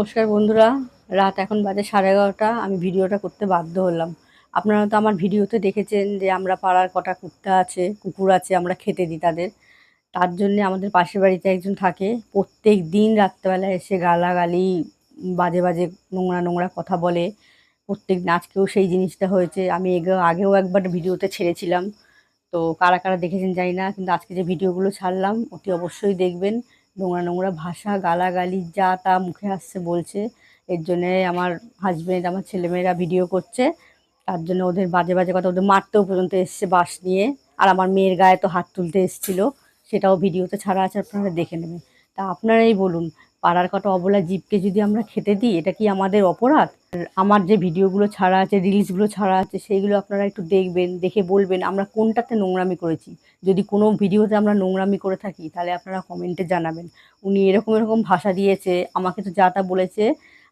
নমস্কার বন্ধুরা, রাত এখন বাজে সাড়ে এগারোটা, আমি ভিডিওটা করতে বাধ্য হলাম। আপনারা তো আমার ভিডিওতে দেখেছেন যে আমরা পাড়ার কটা কুত্তা আছে, কুকুর আছে, আমরা খেতে দিই তাদের। তার জন্যে আমাদের পাশের বাড়িতে একজন থাকে, প্রত্যেক দিন রাত্রেবেলা এসে গালাগালি, বাজে বাজে নোংরা নোংরা কথা বলে। প্রত্যেক আজকেও সেই জিনিসটা হয়েছে, আমি আগেও একবার ভিডিওতে ছেড়েছিলাম। তো কারা কারা দেখেছেন জানি না, কিন্তু আজকে যে ভিডিওগুলো ছাড়লাম, অতি অবশ্যই দেখবেন। নোংরা নোংরা ভাষা, গালাগালি যা তা মুখে আসছে বলছে। এর জন্যে আমার হাজব্যান্ড আমার ছেলেমেয়েরা ভিডিও করছে। তার জন্য ওদের বাজে বাজে কথা ওদের মারতেও পর্যন্ত এসছে বাস নিয়ে। আর আমার মেয়ের গায়ে তো হাত তুলতে এসেছিল। সেটাও ভিডিওতে ছাড়া আছে, আপনারা দেখে নেবেন। তা আপনারাই বলুন পাড়ার কটা অবলা জীবকে যদি আমরা খেতে দিই, এটা কি আমাদের অপরাধ? আমার যে ভিডিওগুলো ছাড়া আছে, রিলসগুলো ছাড়া আছে, সেইগুলো আপনারা একটু দেখবেন, দেখে বলবেন আমরা কোনটাতে নোংরামি করেছি। যদি কোনো ভিডিওতে আমরা নোংরামি করে থাকি, তাহলে আপনারা কমেন্টে জানাবেন। উনি এরকম এরকম ভাষা দিয়েছে, আমাকে তো যা তা বলেছে,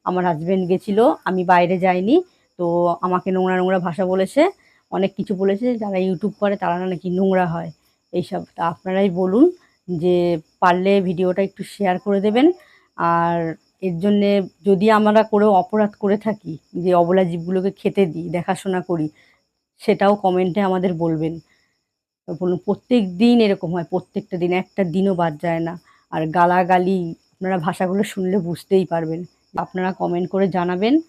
আমার হাজব্যান্ড গেছিল, আমি বাইরে যাইনি, তো আমাকে নোংরা নোংরা ভাষা বলেছে, অনেক কিছু বলেছে, যারা ইউটিউব করে তারা নাকি নোংরা হয়। এইসব, তা আপনারাই বলুন, যে পারলে ভিডিওটা একটু শেয়ার করে দেবেন। আর এর জন্যে যদি আমরা করেও অপরাধ করে থাকি, যে অবলা জীবগুলোকে খেতে দিই, দেখাশোনা করি, সেটাও কমেন্টে আমাদের বলবেন। বলুন, প্রত্যেক দিন এরকম হয়, প্রত্যেকটা দিন, একটা দিনও বাদ যায় না। আর গালাগালি, আপনারা ভাষাগুলো শুনলে বুঝতেই পারবেন। আপনারা কমেন্ট করে জানাবেন।